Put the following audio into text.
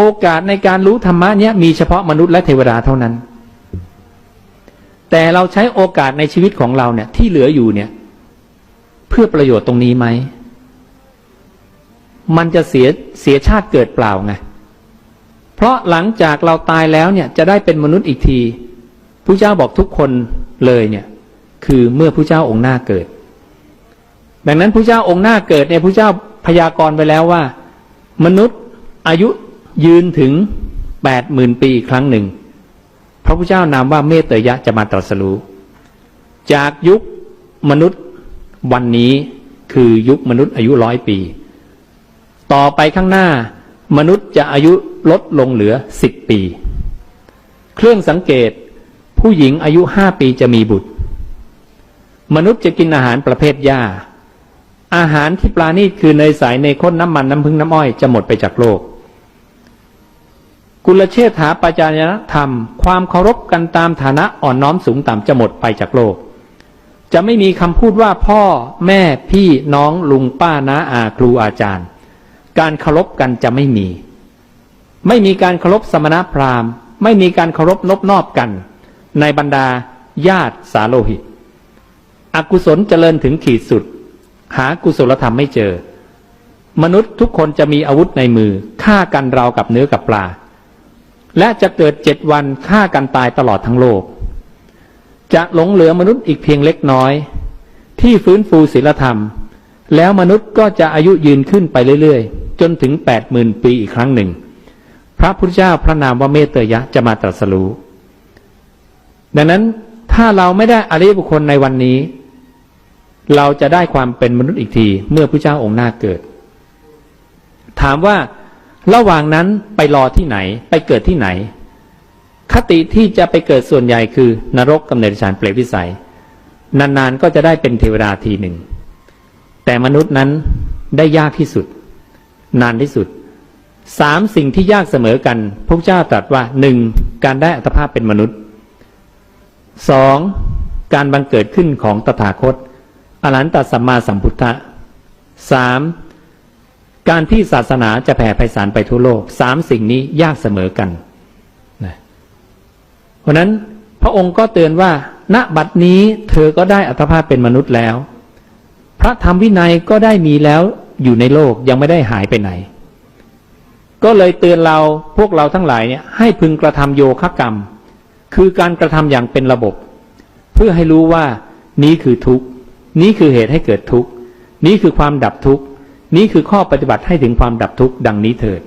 อกาสในการรู้ธรรมะเนี้ยมีเฉพาะมนุษย์และเทวดาเท่านั้น แต่เราใช้โอกาสในชีวิตของเราเนี่ย ที่เหลืออยู่เนี่ย เพื่อประโยชน์ตรงนี้ไหม มันจะเสียเสียชาติเกิดเปล่าไงเพราะหลังจากเราตายแล้วเนี่ย จะได้เป็นมนุษย์อีกทีผู้เจ้าบอกทุกคนเลยเนี่ย คือเมื่อผู้เจ้าองค์หน้าเกิด ดังนั้นผู้เจ้าองค์หน้าเกิดเนี่ยผู้เจ้าพยากรณ์ไปแล้วว่า มนุษย์อายุ ยืนถึงแปดหมื่นปีอีกครั้งหนึ่ง พระพุทธเจ้านามว่าเมตเตยะจะมาตรัสรู้ จากยุคมนุษย์วันนี้คือยุคมนุษย์อายุร้อยปี ต่อไปข้างหน้ามนุษย์จะอายุลดลงเหลือสิบปี เครื่องสังเกตผู้หญิงอายุห้าปีจะมีบุตร มนุษย์จะกินอาหารประเภทหญ้า อาหารที่ปลาณีตคือเนยใสในข้นน้ำมันน้ำพึ่งน้ำอ้อยจะหมดไปจากโลก กุลเชษฐาปัจจายนธรรม ความเคารพกันตามฐานะอ่อนน้อมสูงต่ำจะหมดไปจากโลก จะไม่มีคำพูดว่าพ่อแม่พี่น้องลุงป้าน้าอาครูอาจารย์ การเคารพกันจะไม่มี ไม่มีการเคารพสมณพราหมณ์ ไม่มีการเคารพนบนอบกัน ในบรรดาญาติสาโลหิต อกุศลเจริญถึงขีดสุด หากุศลธรรมไม่เจอ มนุษย์ทุกคนจะมีอาวุธในมือฆ่ากันราวกับเนื้อกับปลา และจะเกิดเจ็ดวันฆ่ากันตายตลอดทั้งโลก จะหลงเหลือมนุษย์อีกเพียงเล็กน้อย ที่ฟื้นฟูศีลธรรม แล้วมนุษย์ก็จะอายุยืนขึ้นไปเรื่อยๆ จนถึงแปดหมื่นปีอีกครั้งหนึ่ง พระพุทธเจ้าพระนามว่าเมตเตยะจะมาตรัสรู้ ดังนั้นถ้าเราไม่ได้อริยบุคคลในวันนี้ เราจะได้ความเป็นมนุษย์อีกทีเมื่อพระเจ้าองค์หน้าเกิด ถามว่า ระหว่างนั้นไปรอที่ไหน ไปเกิดที่ไหน คติที่จะไปเกิดส่วนใหญ่คือนรกกำเนิดฌานเปรตวิสัย นานๆก็จะได้เป็นเทวดาทีหนึ่ง แต่มนุษย์นั้นได้ยากที่สุด นานที่สุดสามสิ่งที่ยากเสมอกันพระเจ้าตรัสว่าหนึ่งการได้อัตภาพเป็นมนุษย์สองการบังเกิดขึ้นของตถาคต อรหันตสัมมาสัมพุทธะสาม การที่ศาสนาจะแผ่ไพศาลไปทั่วโลกสามสิ่งนี้ยากเสมอกันนะเพราะนั้นพระองค์ก็เตือนว่า ณบัดนี้เธอก็ได้อัตภาพเป็นมนุษย์แล้ว พระธรรมวินัยก็ได้มีแล้วอยู่ในโลกยังไม่ได้หายไปไหน ก็เลยเตือนเราพวกเราทั้งหลายเนี่ยให้พึงกระทำโยคะกรรม คือการกระทำอย่างเป็นระบบ เพื่อให้รู้ว่า นี้คือทุกข์ นี้คือเหตุให้เกิดทุกข์ นี้คือความดับทุกข์ นี้คือข้อปฏิบัติให้ถึงความดับทุกข์ดังนี้เถิด